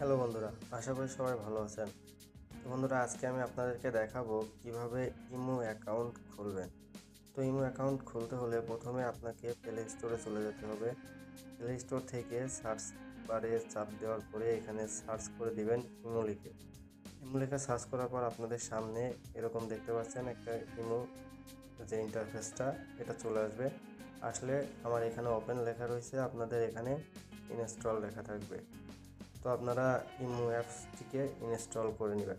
Hello বন্ধুরা, আশা করি সবাই ভালো আছেন। তো বন্ধুরা, আজকে আমি আপনাদেরকে দেখাবো কীভাবে ইমো অ্যাকাউন্ট খুলবেন। তো ইমো অ্যাকাউন্ট খুলতে হলে প্রথমে আপনাকে প্লে স্টোরে চলে যেতে হবে। প্লে স্টোর থেকে সার্চ বারে চাপ দেওয়ার পরে এখানে সার্চ করে দিবেন ইমো লিখে। ইমো লিখে সার্চ করার পর আপনাদের সামনে এরকম দেখতে পাচ্ছেন একটা ইমো যে ইন্টারফেসটা এটা চলে আসবে। আসলে আমার এখানে ওপেন লেখা রয়েছে, আপনাদের এখানে ইনস্টল লেখা থাকবে। তো আপনারা ইমো অ্যাপসটিকে ইনস্টল করে নেবেন।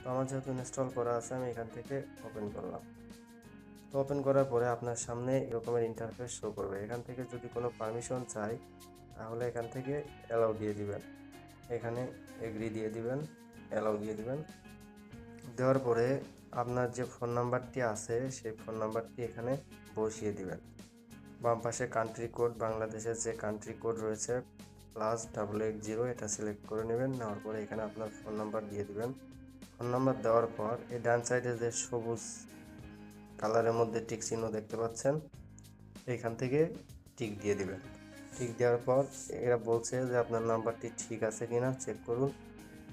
তো আমার যেহেতু ইনস্টল করা আছে, আমি এখান থেকে ওপেন করলাম। তো ওপেন করার পরে আপনার সামনে এরকমের ইন্টারফেস শো করবে। এখান থেকে যদি কোনো পারমিশন চাই, তাহলে এখান থেকে অ্যালাউ দিয়ে দিবেন। এখানে এগ্রি দিয়ে দিবেন অ্যালাউ দিয়ে দিবেন। দেওয়ার পরে আপনার যে ফোন নাম্বারটি আছে, সেই ফোন নাম্বারটি এখানে বসিয়ে দিবেন। বাম পাশে কান্ট্রি কোড বাংলাদেশের যে কান্ট্রি কোড রয়েছে প্লাস ডাবল এইট জিরো এটা সিলেক্ট করে নেবেন, নেওয়ার পরে এখানে আপনার ফোন নাম্বার দিয়ে দিবেন। ফোন নাম্বার দেওয়ার পর এই ডান সাইডে যে সবুজ কালারের মধ্যে টিক চিহ্ন দেখতে পাচ্ছেন এখান থেকে টিক দিয়ে দিবেন। টিক দেওয়ার পর এরা বলছে যে আপনার নাম্বারটি ঠিক আছে কিনা চেক করুন।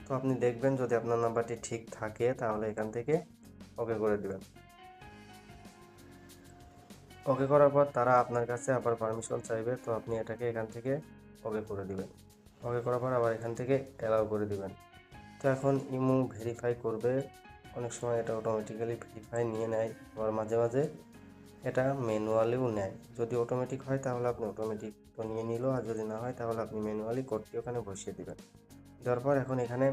তো আপনি দেখবেন যদি আপনার নাম্বারটি ঠিক থাকে তাহলে এখান থেকে ওকে করে দিবেন। ওকে করার পর তারা আপনার কাছে আবার পারমিশন চাইবে, তো আপনি এটাকে এখান থেকে ওকে করে দিবেন। ওকে করার পর আবার এখান থেকে অ্যালাউ করে দিবেন। তো এখন ইমো ভেরিফাই করবে। অনেক সময় এটা অটোমেটিক্যালি ভেরিফাই নিয়ে নেয়, আবার মাঝে মাঝে এটা ম্যানুয়ালিও নেয়। যদি অটোমেটিক হয় তাহলে আপনি অটোমেটিক তো নিয়ে নিল, আর যদি না হয় তাহলে আপনি ম্যানুয়ালি কোডটি ওখানে বসিয়ে দেবেন। দেওয়ার পর এখন এখানে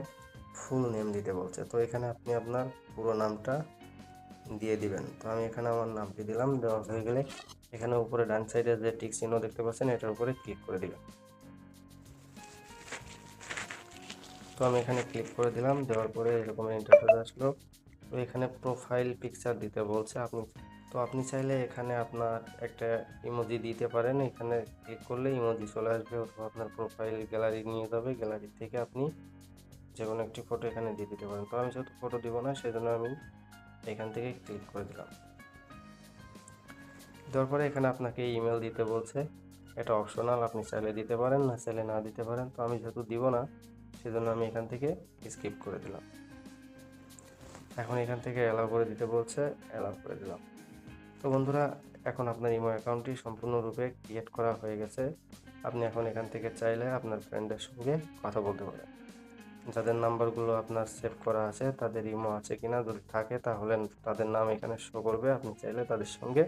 ফুল নেম দিতে বলছে। তো এখানে আপনি আপনার পুরো নামটা দিয়ে দিবেন। তো আমি এখানে আমার নামটি দিলাম, দেওয়া হয়ে গেলে এখানে উপরে ডান সাইডে যে টিক চিহ্ন দেখতে পাচ্ছেন, এটার উপরে ক্লিক করে দিবেন তো আমি এখানে ক্লিক করে দিলাম, দেওয়ার পরে এরকম ইন্টারফেস আসলো। তো এখানে প্রোফাইল পিকচার দিতে বলছে আপনি। তো আপনি চাইলে এখানে আপনার একটা ইমোজি দিতে পারেন, এখানে ক্লিক করলে ইমোজি চলে আসবে অথবা আপনার প্রোফাইল গ্যালারি নিয়ে যাবে গ্যালারি থেকে আপনি যে কোনো একটি ফটো এখানে দিয়ে দিতে পারেন। তো আমি যেহেতু ফটো দিব না, সেজন্য আমি এখান থেকে ক্লিক করে দিলাম। দেওয়ার পরে এখানে আপনাকে ইমেল দিতে বলছে। এটা অপশনাল আপনি চাইলে দিতে পারেন, না চাইলে না দিতে পারেন। তো আমি যেহেতু দিব না, সেজন্য আমি এখান থেকে স্কিপ করে দিলাম। এখন এখান থেকে অ্যালাউ করে দিতে বলছে অ্যালাউ করে দিলাম। তো বন্ধুরা, এখন আপনার ইমো অ্যাকাউন্টটি সম্পূর্ণরূপে ক্রিয়েট করা হয়ে গেছে। আপনি এখন এখান থেকে চাইলে আপনার ফ্রেন্ডের সঙ্গে কথা বলতে পারেন। যাদের নাম্বারগুলো আপনার সেভ করা আছে, তাদের ইমো আছে কিনা যদি থাকে, তাহলে তাদের নাম এখানে শো করবে। আপনি চাইলে তাদের সঙ্গে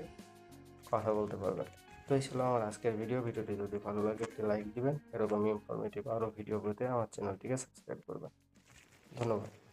কথা বলতে পারবেন। তো এই ছিল আমার আজকের ভিডিও ভিডিওটি যদি ভালো লাগে, একটি লাইক দিবেন। এরকম ইনফরমেটিভ আরও ভিডিওগুলোতে আমার চ্যানেলটিকে সাবস্ক্রাইব করবেন। ধন্যবাদ।